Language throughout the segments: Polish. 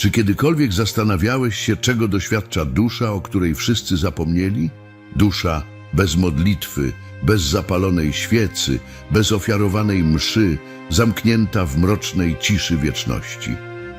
Czy kiedykolwiek zastanawiałeś się, czego doświadcza dusza, o której wszyscy zapomnieli? Dusza bez modlitwy, bez zapalonej świecy, bez ofiarowanej mszy, zamknięta w mrocznej ciszy wieczności.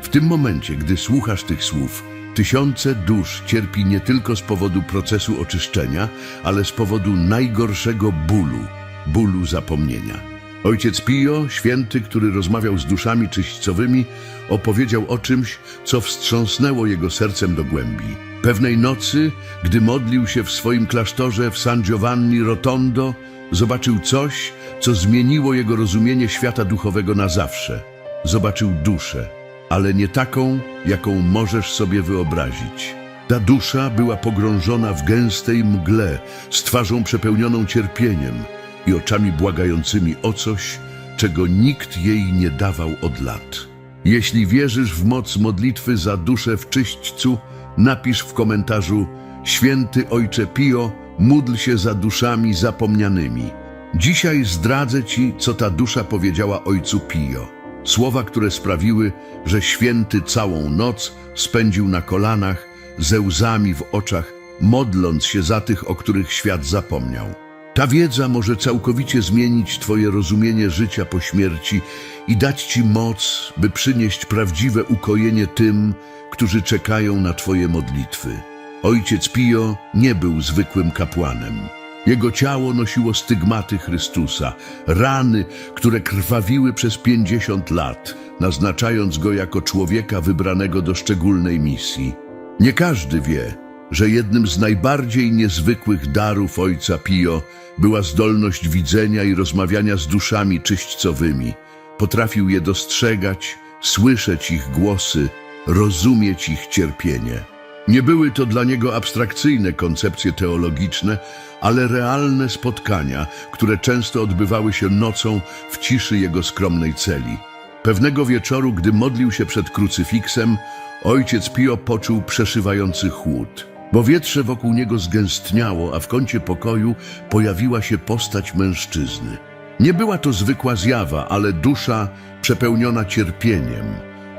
W tym momencie, gdy słuchasz tych słów, tysiące dusz cierpi nie tylko z powodu procesu oczyszczenia, ale z powodu najgorszego bólu, bólu zapomnienia. Ojciec Pio, święty, który rozmawiał z duszami czyśćcowymi, opowiedział o czymś, co wstrząsnęło jego sercem do głębi. Pewnej nocy, gdy modlił się w swoim klasztorze w San Giovanni Rotondo, zobaczył coś, co zmieniło jego rozumienie świata duchowego na zawsze. Zobaczył duszę, ale nie taką, jaką możesz sobie wyobrazić. Ta dusza była pogrążona w gęstej mgle, z twarzą przepełnioną cierpieniem i oczami błagającymi o coś, czego nikt jej nie dawał od lat. Jeśli wierzysz w moc modlitwy za duszę w czyśćcu, napisz w komentarzu Święty Ojcze Pio, módl się za duszami zapomnianymi. Dzisiaj zdradzę Ci, co ta dusza powiedziała Ojcu Pio. Słowa, które sprawiły, że święty całą noc spędził na kolanach, ze łzami w oczach, modląc się za tych, o których świat zapomniał. Ta wiedza może całkowicie zmienić Twoje rozumienie życia po śmierci i dać Ci moc, by przynieść prawdziwe ukojenie tym, którzy czekają na Twoje modlitwy. Ojciec Pio nie był zwykłym kapłanem. Jego ciało nosiło stygmaty Chrystusa, rany, które krwawiły przez pięćdziesiąt lat, naznaczając go jako człowieka wybranego do szczególnej misji. Nie każdy wie, że jednym z najbardziej niezwykłych darów ojca Pio była zdolność widzenia i rozmawiania z duszami czyśćcowymi. Potrafił je dostrzegać, słyszeć ich głosy, rozumieć ich cierpienie. Nie były to dla niego abstrakcyjne koncepcje teologiczne, ale realne spotkania, które często odbywały się nocą w ciszy jego skromnej celi. Pewnego wieczoru, gdy modlił się przed krucyfiksem, ojciec Pio poczuł przeszywający chłód. Powietrze wokół niego zgęstniało, a w kącie pokoju pojawiła się postać mężczyzny. Nie była to zwykła zjawa, ale dusza przepełniona cierpieniem,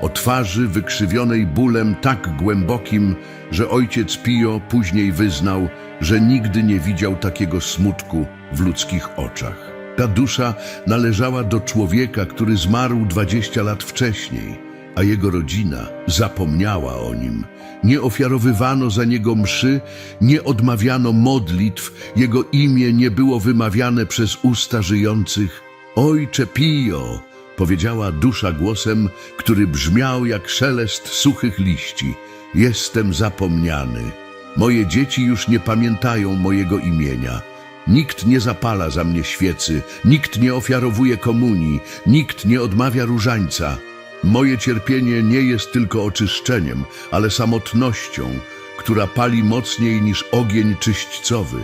o twarzy wykrzywionej bólem tak głębokim, że ojciec Pio później wyznał, że nigdy nie widział takiego smutku w ludzkich oczach. Ta dusza należała do człowieka, który zmarł 20 lat wcześniej, a jego rodzina zapomniała o nim. Nie ofiarowywano za niego mszy, nie odmawiano modlitw, jego imię nie było wymawiane przez usta żyjących. Ojcze Pio, powiedziała dusza głosem, który brzmiał jak szelest suchych liści. Jestem zapomniany. Moje dzieci już nie pamiętają mojego imienia. Nikt nie zapala za mnie świecy, nikt nie ofiarowuje komunii, nikt nie odmawia różańca. Moje cierpienie nie jest tylko oczyszczeniem, ale samotnością, która pali mocniej niż ogień czyśćcowy.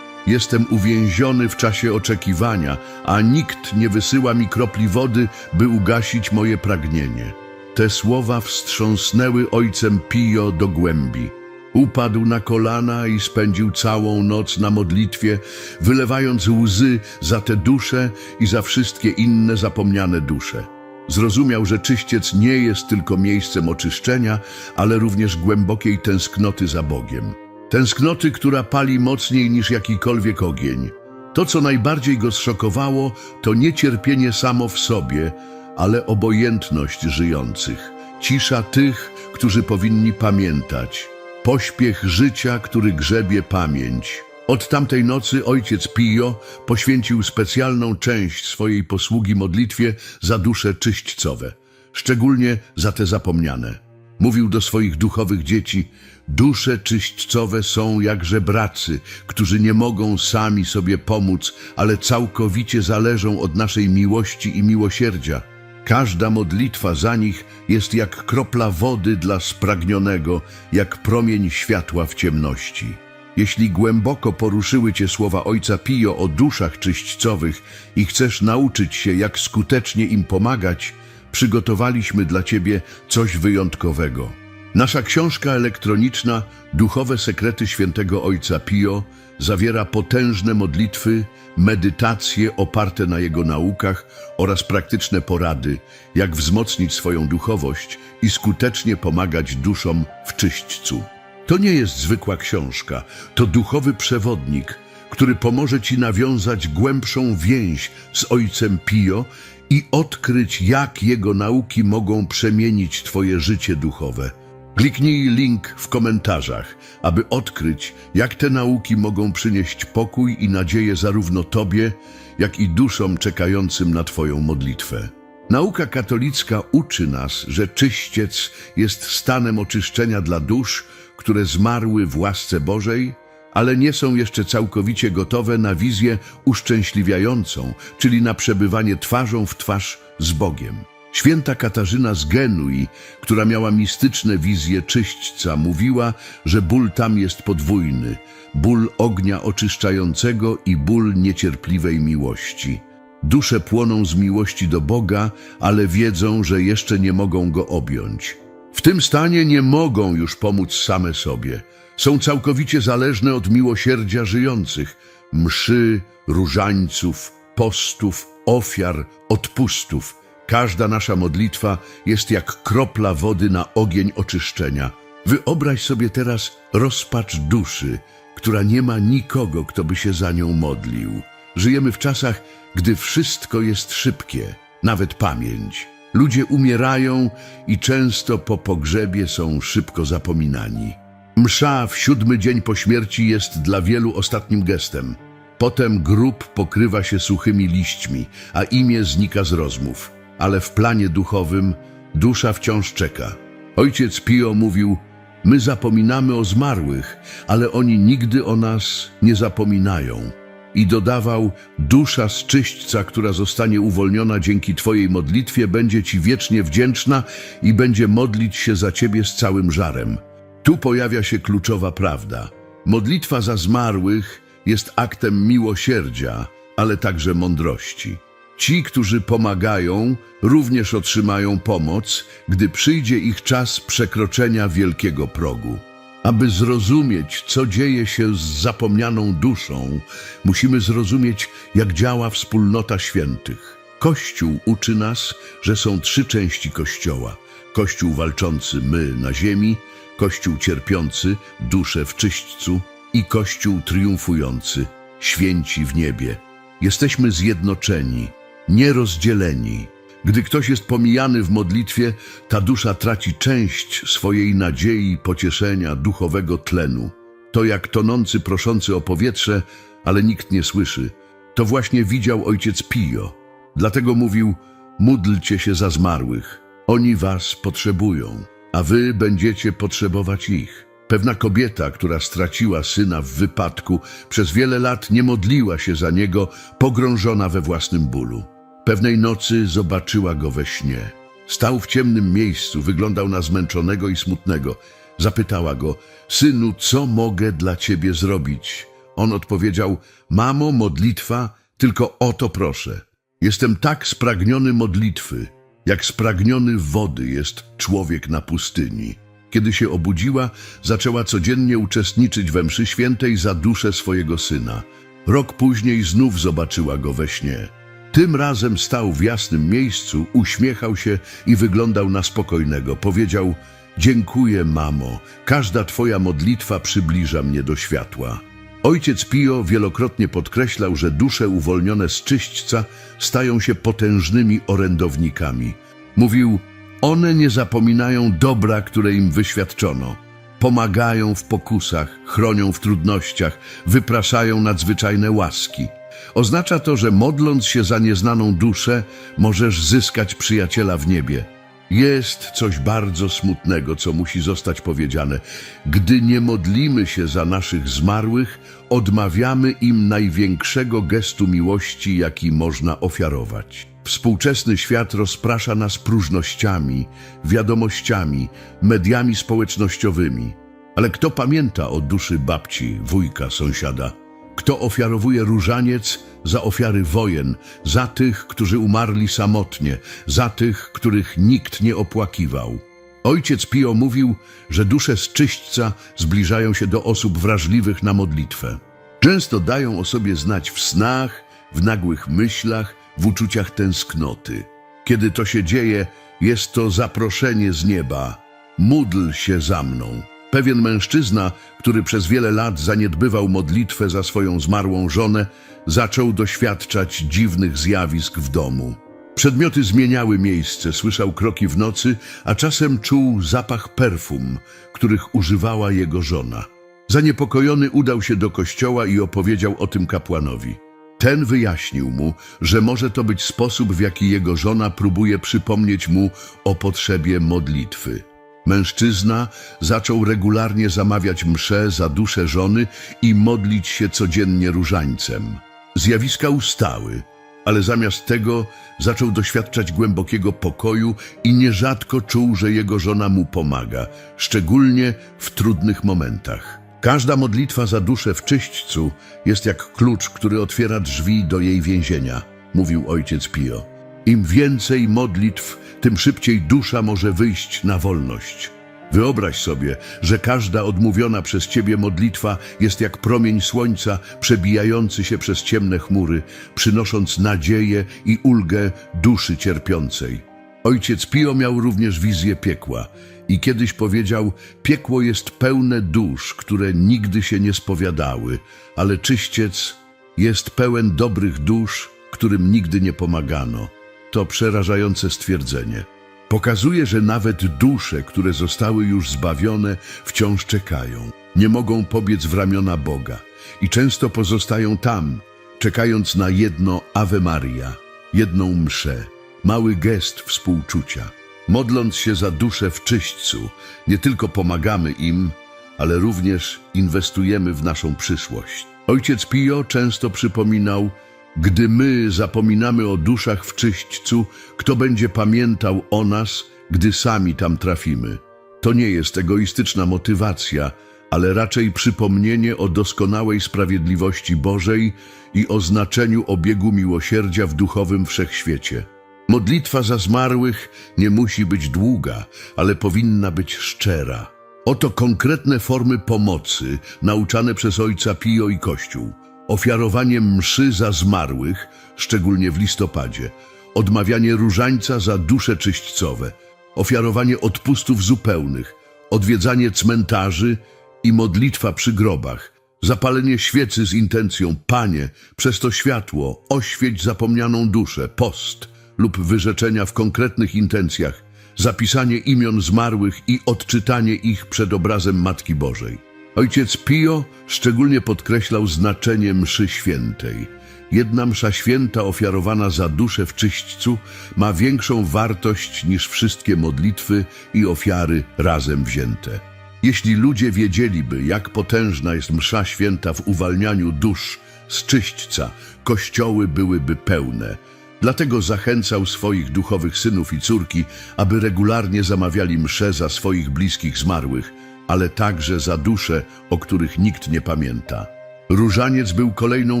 Jestem uwięziony w czasie oczekiwania, a nikt nie wysyła mi kropli wody, by ugasić moje pragnienie. Te słowa wstrząsnęły ojcem Pio do głębi. Upadł na kolana i spędził całą noc na modlitwie, wylewając łzy za te dusze i za wszystkie inne zapomniane dusze. Zrozumiał, że czyściec nie jest tylko miejscem oczyszczenia, ale również głębokiej tęsknoty za Bogiem. Tęsknoty, która pali mocniej niż jakikolwiek ogień. To, co najbardziej go zszokowało, to nie cierpienie samo w sobie, ale obojętność żyjących. Cisza tych, którzy powinni pamiętać. Pośpiech życia, który grzebie pamięć. Od tamtej nocy ojciec Pio poświęcił specjalną część swojej posługi modlitwie za dusze czyśćcowe, szczególnie za te zapomniane. Mówił do swoich duchowych dzieci, dusze czyśćcowe są jak żebracy, którzy nie mogą sami sobie pomóc, ale całkowicie zależą od naszej miłości i miłosierdzia. Każda modlitwa za nich jest jak kropla wody dla spragnionego, jak promień światła w ciemności. Jeśli głęboko poruszyły Cię słowa Ojca Pio o duszach czyśćcowych i chcesz nauczyć się, jak skutecznie im pomagać, przygotowaliśmy dla Ciebie coś wyjątkowego. Nasza książka elektroniczna Duchowe Sekrety Świętego Ojca Pio zawiera potężne modlitwy, medytacje oparte na jego naukach oraz praktyczne porady, jak wzmocnić swoją duchowość i skutecznie pomagać duszom w czyśćcu. To nie jest zwykła książka, to duchowy przewodnik, który pomoże Ci nawiązać głębszą więź z Ojcem Pio i odkryć, jak jego nauki mogą przemienić Twoje życie duchowe. Kliknij link w komentarzach, aby odkryć, jak te nauki mogą przynieść pokój i nadzieję zarówno Tobie, jak i duszom czekającym na Twoją modlitwę. Nauka katolicka uczy nas, że czyściec jest stanem oczyszczenia dla dusz, które zmarły w łasce Bożej, ale nie są jeszcze całkowicie gotowe na wizję uszczęśliwiającą, czyli na przebywanie twarzą w twarz z Bogiem. Święta Katarzyna z Genui, która miała mistyczne wizje czyśćca, mówiła, że ból tam jest podwójny, ból ognia oczyszczającego i ból niecierpliwej miłości. Dusze płoną z miłości do Boga, ale wiedzą, że jeszcze nie mogą Go objąć. W tym stanie nie mogą już pomóc same sobie. Są całkowicie zależne od miłosierdzia żyjących, mszy, różańców, postów, ofiar, odpustów. Każda nasza modlitwa jest jak kropla wody na ogień oczyszczenia. Wyobraź sobie teraz rozpacz duszy, która nie ma nikogo, kto by się za nią modlił. Żyjemy w czasach, gdy wszystko jest szybkie, nawet pamięć. Ludzie umierają i często po pogrzebie są szybko zapominani. Msza w siódmy dzień po śmierci jest dla wielu ostatnim gestem. Potem grób pokrywa się suchymi liśćmi, a imię znika z rozmów. Ale w planie duchowym dusza wciąż czeka. Ojciec Pio mówił, my zapominamy o zmarłych, ale oni nigdy o nas nie zapominają. I dodawał, dusza z czyśćca, która zostanie uwolniona dzięki Twojej modlitwie, będzie Ci wiecznie wdzięczna i będzie modlić się za Ciebie z całym żarem. Tu pojawia się kluczowa prawda. Modlitwa za zmarłych jest aktem miłosierdzia, ale także mądrości. Ci, którzy pomagają, również otrzymają pomoc, gdy przyjdzie ich czas przekroczenia wielkiego progu. Aby zrozumieć, co dzieje się z zapomnianą duszą, musimy zrozumieć, jak działa wspólnota świętych. Kościół uczy nas, że są trzy części Kościoła. Kościół walczący my na ziemi, Kościół cierpiący, duszę w czyśćcu i Kościół triumfujący, święci w niebie. Jesteśmy zjednoczeni, nierozdzieleni. Gdy ktoś jest pomijany w modlitwie, ta dusza traci część swojej nadziei, pocieszenia, duchowego tlenu. To jak tonący, proszący o powietrze, ale nikt nie słyszy. To właśnie widział ojciec Pio. Dlatego mówił, módlcie się za zmarłych. Oni was potrzebują, a wy będziecie potrzebować ich. Pewna kobieta, która straciła syna w wypadku, przez wiele lat nie modliła się za niego, pogrążona we własnym bólu. Pewnej nocy zobaczyła go we śnie. Stał w ciemnym miejscu, wyglądał na zmęczonego i smutnego. Zapytała go, synu, co mogę dla ciebie zrobić? On odpowiedział, mamo, modlitwa, tylko o to proszę. Jestem tak spragniony modlitwy, jak spragniony wody jest człowiek na pustyni. Kiedy się obudziła, zaczęła codziennie uczestniczyć we mszy świętej za duszę swojego syna. Rok później znów zobaczyła go we śnie. Tym razem stał w jasnym miejscu, uśmiechał się i wyglądał na spokojnego. Powiedział, dziękuję mamo, każda twoja modlitwa przybliża mnie do światła. Ojciec Pio wielokrotnie podkreślał, że dusze uwolnione z czyśćca stają się potężnymi orędownikami. Mówił, one nie zapominają dobra, które im wyświadczono. Pomagają w pokusach, chronią w trudnościach, wypraszają nadzwyczajne łaski. Oznacza to, że modląc się za nieznaną duszę, możesz zyskać przyjaciela w niebie. Jest coś bardzo smutnego, co musi zostać powiedziane. Gdy nie modlimy się za naszych zmarłych, odmawiamy im największego gestu miłości, jaki można ofiarować. Współczesny świat rozprasza nas próżnościami, wiadomościami, mediami społecznościowymi. Ale kto pamięta o duszy babci, wujka, sąsiada? Kto ofiarowuje różaniec za ofiary wojen, za tych, którzy umarli samotnie, za tych, których nikt nie opłakiwał? Ojciec Pio mówił, że dusze z czyśćca zbliżają się do osób wrażliwych na modlitwę. Często dają o sobie znać w snach, w nagłych myślach, w uczuciach tęsknoty. Kiedy to się dzieje, jest to zaproszenie z nieba. Módl się za mną. Pewien mężczyzna, który przez wiele lat zaniedbywał modlitwę za swoją zmarłą żonę, zaczął doświadczać dziwnych zjawisk w domu. Przedmioty zmieniały miejsce, słyszał kroki w nocy, a czasem czuł zapach perfum, których używała jego żona. Zaniepokojony udał się do kościoła i opowiedział o tym kapłanowi. Ten wyjaśnił mu, że może to być sposób, w jaki jego żona próbuje przypomnieć mu o potrzebie modlitwy. Mężczyzna zaczął regularnie zamawiać msze za duszę żony i modlić się codziennie różańcem. Zjawiska ustały, ale zamiast tego zaczął doświadczać głębokiego pokoju i nierzadko czuł, że jego żona mu pomaga, szczególnie w trudnych momentach. Każda modlitwa za duszę w czyśćcu jest jak klucz, który otwiera drzwi do jej więzienia, mówił ojciec Pio. Im więcej modlitw, tym szybciej dusza może wyjść na wolność. Wyobraź sobie, że każda odmówiona przez Ciebie modlitwa jest jak promień słońca przebijający się przez ciemne chmury, przynosząc nadzieję i ulgę duszy cierpiącej. Ojciec Pio miał również wizję piekła i kiedyś powiedział, piekło jest pełne dusz, które nigdy się nie spowiadały, ale czyściec jest pełen dobrych dusz, którym nigdy nie pomagano. To przerażające stwierdzenie. Pokazuje, że nawet dusze, które zostały już zbawione, wciąż czekają. Nie mogą pobiec w ramiona Boga i często pozostają tam, czekając na jedno Ave Maria, jedną mszę, mały gest współczucia. Modląc się za duszę w czyśćcu, nie tylko pomagamy im, ale również inwestujemy w naszą przyszłość. Ojciec Pio często przypominał, gdy my zapominamy o duszach w czyśćcu, kto będzie pamiętał o nas, gdy sami tam trafimy? To nie jest egoistyczna motywacja, ale raczej przypomnienie o doskonałej sprawiedliwości Bożej i o znaczeniu obiegu miłosierdzia w duchowym wszechświecie. Modlitwa za zmarłych nie musi być długa, ale powinna być szczera. Oto konkretne formy pomocy nauczane przez Ojca Pio i Kościół. Ofiarowanie mszy za zmarłych, szczególnie w listopadzie. Odmawianie różańca za dusze czyśćcowe. Ofiarowanie odpustów zupełnych. Odwiedzanie cmentarzy i modlitwa przy grobach. Zapalenie świecy z intencją Panie, przez to światło, oświeć zapomnianą duszę, post lub wyrzeczenia w konkretnych intencjach, zapisanie imion zmarłych i odczytanie ich przed obrazem Matki Bożej. Ojciec Pio szczególnie podkreślał znaczenie mszy świętej. Jedna msza święta ofiarowana za duszę w czyśćcu ma większą wartość niż wszystkie modlitwy i ofiary razem wzięte. Jeśli ludzie wiedzieliby, jak potężna jest msza święta w uwalnianiu dusz z czyśćca, kościoły byłyby pełne. Dlatego zachęcał swoich duchowych synów i córki, aby regularnie zamawiali msze za swoich bliskich zmarłych, ale także za dusze, o których nikt nie pamięta. Różaniec był kolejną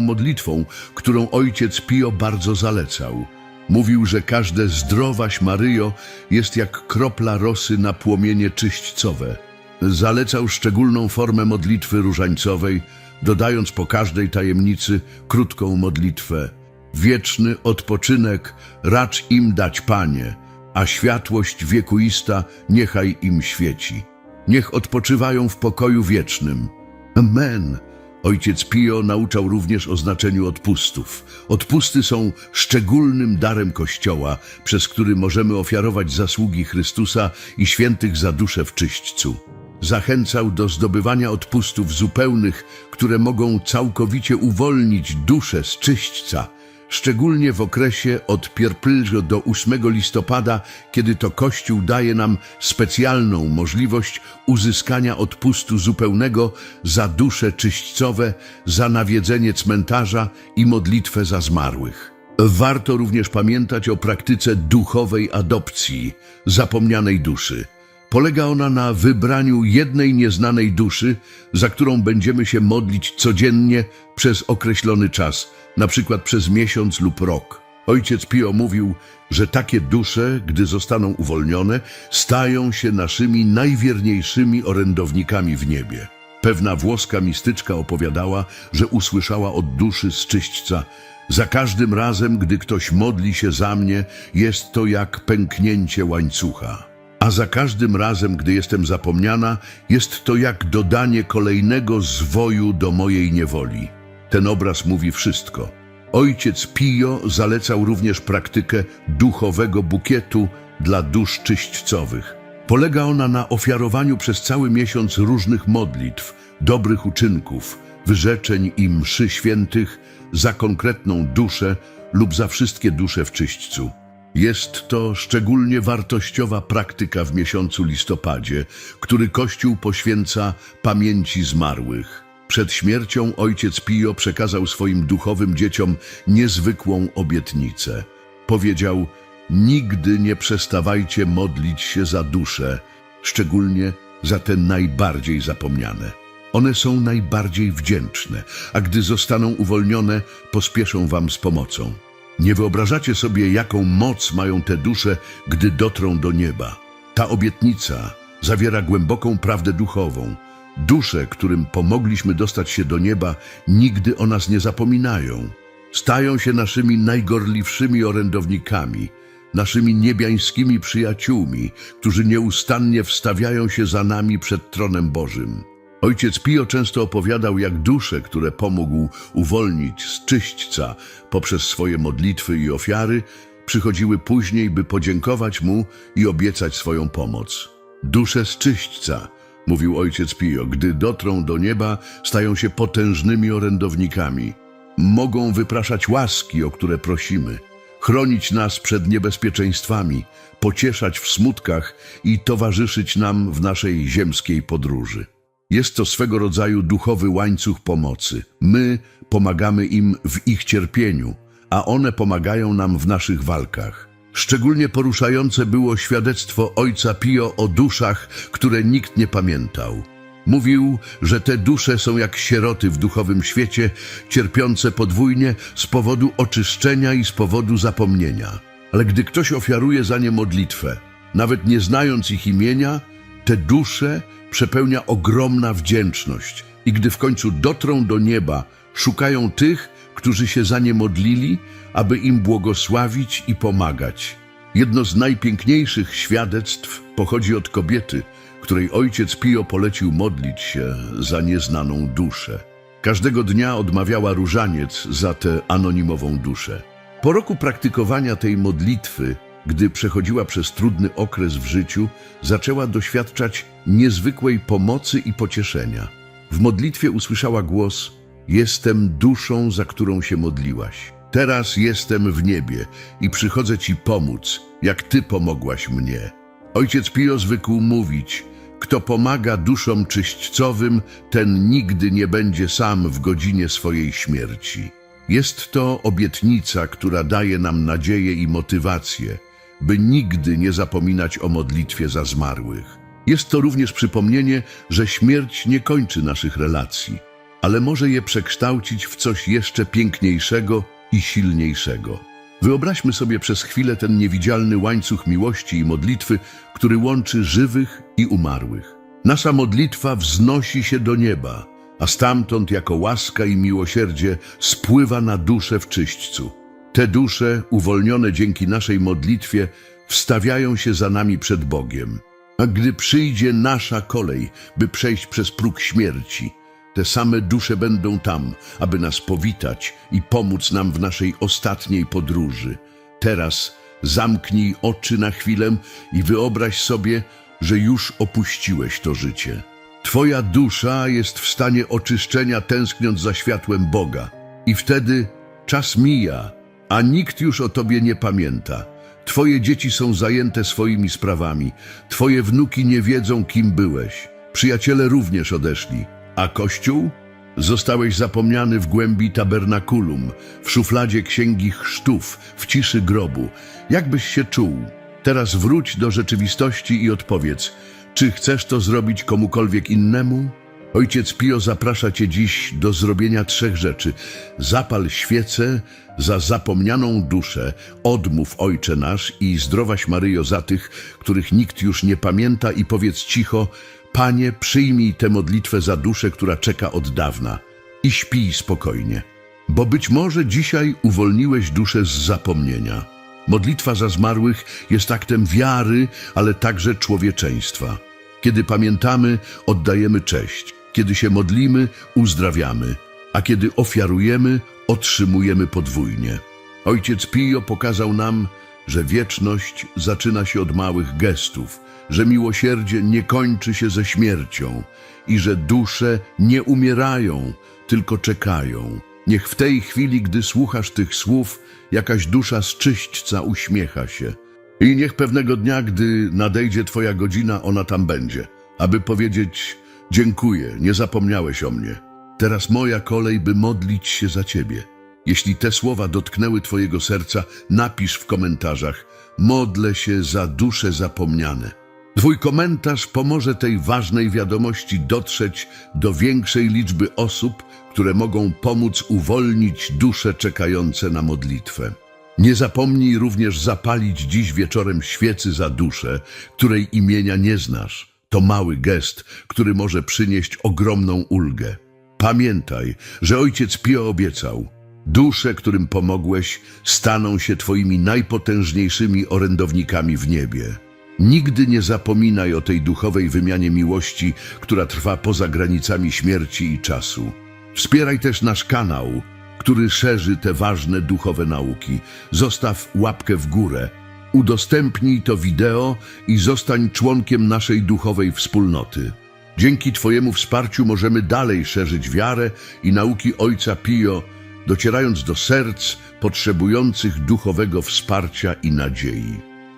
modlitwą, którą ojciec Pio bardzo zalecał. Mówił, że każde zdrowaś Maryjo jest jak kropla rosy na płomienie czyśćcowe. Zalecał szczególną formę modlitwy różańcowej, dodając po każdej tajemnicy krótką modlitwę. Wieczny odpoczynek racz im dać, Panie, a światłość wiekuista niechaj im świeci. Niech odpoczywają w pokoju wiecznym. Amen. Ojciec Pio nauczał również o znaczeniu odpustów. Odpusty są szczególnym darem Kościoła, przez który możemy ofiarować zasługi Chrystusa i świętych za duszę w czyśćcu. Zachęcał do zdobywania odpustów zupełnych, które mogą całkowicie uwolnić duszę z czyśćca, szczególnie w okresie od 1 do 8 listopada, kiedy to Kościół daje nam specjalną możliwość uzyskania odpustu zupełnego za dusze czyśćcowe, za nawiedzenie cmentarza i modlitwę za zmarłych. Warto również pamiętać o praktyce duchowej adopcji zapomnianej duszy. Polega ona na wybraniu jednej nieznanej duszy, za którą będziemy się modlić codziennie przez określony czas, na przykład przez miesiąc lub rok. Ojciec Pio mówił, że takie dusze, gdy zostaną uwolnione, stają się naszymi najwierniejszymi orędownikami w niebie. Pewna włoska mistyczka opowiadała, że usłyszała od duszy z czyśćca Za każdym razem, gdy ktoś modli się za mnie, jest to jak pęknięcie łańcucha. A za każdym razem, gdy jestem zapomniana, jest to jak dodanie kolejnego zwoju do mojej niewoli. Ten obraz mówi wszystko. Ojciec Pio zalecał również praktykę duchowego bukietu dla dusz czyśćcowych. Polega ona na ofiarowaniu przez cały miesiąc różnych modlitw, dobrych uczynków, wyrzeczeń i mszy świętych za konkretną duszę lub za wszystkie dusze w czyśćcu. Jest to szczególnie wartościowa praktyka w miesiącu listopadzie, który Kościół poświęca pamięci zmarłych. Przed śmiercią ojciec Pio przekazał swoim duchowym dzieciom niezwykłą obietnicę. Powiedział, nigdy nie przestawajcie modlić się za dusze, szczególnie za te najbardziej zapomniane. One są najbardziej wdzięczne, a gdy zostaną uwolnione, pospieszą wam z pomocą. Nie wyobrażacie sobie, jaką moc mają te dusze, gdy dotrą do nieba. Ta obietnica zawiera głęboką prawdę duchową. Dusze, którym pomogliśmy dostać się do nieba, nigdy o nas nie zapominają. Stają się naszymi najgorliwszymi orędownikami, naszymi niebiańskimi przyjaciółmi, którzy nieustannie wstawiają się za nami przed tronem Bożym. Ojciec Pio często opowiadał, jak dusze, które pomógł uwolnić z czyśćca poprzez swoje modlitwy i ofiary, przychodziły później, by podziękować mu i obiecać swoją pomoc. Dusze z czyśćca, mówił ojciec Pio, gdy dotrą do nieba, stają się potężnymi orędownikami. Mogą wypraszać łaski, o które prosimy, chronić nas przed niebezpieczeństwami, pocieszać w smutkach i towarzyszyć nam w naszej ziemskiej podróży. Jest to swego rodzaju duchowy łańcuch pomocy. My pomagamy im w ich cierpieniu, a one pomagają nam w naszych walkach. Szczególnie poruszające było świadectwo ojca Pio o duszach, które nikt nie pamiętał. Mówił, że te dusze są jak sieroty w duchowym świecie, cierpiące podwójnie z powodu oczyszczenia i z powodu zapomnienia. Ale gdy ktoś ofiaruje za nie modlitwę, nawet nie znając ich imienia, te dusze przepełnia ogromna wdzięczność i gdy w końcu dotrą do nieba, szukają tych, którzy się za nie modlili, aby im błogosławić i pomagać. Jedno z najpiękniejszych świadectw pochodzi od kobiety, której ojciec Pio polecił modlić się za nieznaną duszę. Każdego dnia odmawiała różaniec za tę anonimową duszę. Po roku praktykowania tej modlitwy, gdy przechodziła przez trudny okres w życiu, zaczęła doświadczać niezwykłej pomocy i pocieszenia. W modlitwie usłyszała głos: Jestem duszą, za którą się modliłaś. Teraz jestem w niebie i przychodzę Ci pomóc, jak Ty pomogłaś mnie. Ojciec Pio zwykł mówić: Kto pomaga duszom czyśćcowym, ten nigdy nie będzie sam w godzinie swojej śmierci. Jest to obietnica, która daje nam nadzieję i motywację, by nigdy nie zapominać o modlitwie za zmarłych. Jest to również przypomnienie, że śmierć nie kończy naszych relacji, ale może je przekształcić w coś jeszcze piękniejszego i silniejszego. Wyobraźmy sobie przez chwilę ten niewidzialny łańcuch miłości i modlitwy, który łączy żywych i umarłych. Nasza modlitwa wznosi się do nieba, a stamtąd jako łaska i miłosierdzie spływa na duszę w czyśćcu. Te dusze, uwolnione dzięki naszej modlitwie, wstawiają się za nami przed Bogiem. A gdy przyjdzie nasza kolej, by przejść przez próg śmierci, te same dusze będą tam, aby nas powitać i pomóc nam w naszej ostatniej podróży. Teraz zamknij oczy na chwilę i wyobraź sobie, że już opuściłeś to życie. Twoja dusza jest w stanie oczyszczenia, tęskniąc za światłem Boga. I wtedy czas mija, a nikt już o tobie nie pamięta. Twoje dzieci są zajęte swoimi sprawami. Twoje wnuki nie wiedzą, kim byłeś. Przyjaciele również odeszli. A Kościół? Zostałeś zapomniany w głębi tabernakulum, w szufladzie księgi chrztów, w ciszy grobu. Jak byś się czuł? Teraz wróć do rzeczywistości i odpowiedz, czy chcesz to zrobić komukolwiek innemu? Ojciec Pio zaprasza Cię dziś do zrobienia trzech rzeczy. Zapal świecę za zapomnianą duszę, odmów Ojcze nasz i zdrowaś Maryjo za tych, których nikt już nie pamięta i powiedz cicho, Panie, przyjmij tę modlitwę za duszę, która czeka od dawna i śpij spokojnie, bo być może dzisiaj uwolniłeś duszę z zapomnienia. Modlitwa za zmarłych jest aktem wiary, ale także człowieczeństwa. Kiedy pamiętamy, oddajemy cześć. Kiedy się modlimy, uzdrawiamy. A kiedy ofiarujemy, otrzymujemy podwójnie. Ojciec Pio pokazał nam, że wieczność zaczyna się od małych gestów, że miłosierdzie nie kończy się ze śmiercią i że dusze nie umierają, tylko czekają. Niech w tej chwili, gdy słuchasz tych słów, jakaś dusza z czyśćca uśmiecha się. I niech pewnego dnia, gdy nadejdzie Twoja godzina, ona tam będzie, aby powiedzieć: Dziękuję, nie zapomniałeś o mnie. Teraz moja kolej, by modlić się za Ciebie. Jeśli te słowa dotknęły Twojego serca, napisz w komentarzach: Modlę się za dusze zapomniane. Twój komentarz pomoże tej ważnej wiadomości dotrzeć do większej liczby osób, które mogą pomóc uwolnić dusze czekające na modlitwę. Nie zapomnij również zapalić dziś wieczorem świecy za duszę, której imienia nie znasz. To mały gest, który może przynieść ogromną ulgę. Pamiętaj, że ojciec Pio obiecał: Dusze, którym pomogłeś, staną się twoimi najpotężniejszymi orędownikami w niebie. Nigdy nie zapominaj o tej duchowej wymianie miłości, która trwa poza granicami śmierci i czasu. Wspieraj też nasz kanał, który szerzy te ważne duchowe nauki. Zostaw łapkę w górę, udostępnij to wideo i zostań członkiem naszej duchowej wspólnoty. Dzięki Twojemu wsparciu możemy dalej szerzyć wiarę i nauki Ojca Pio, docierając do serc potrzebujących duchowego wsparcia i nadziei.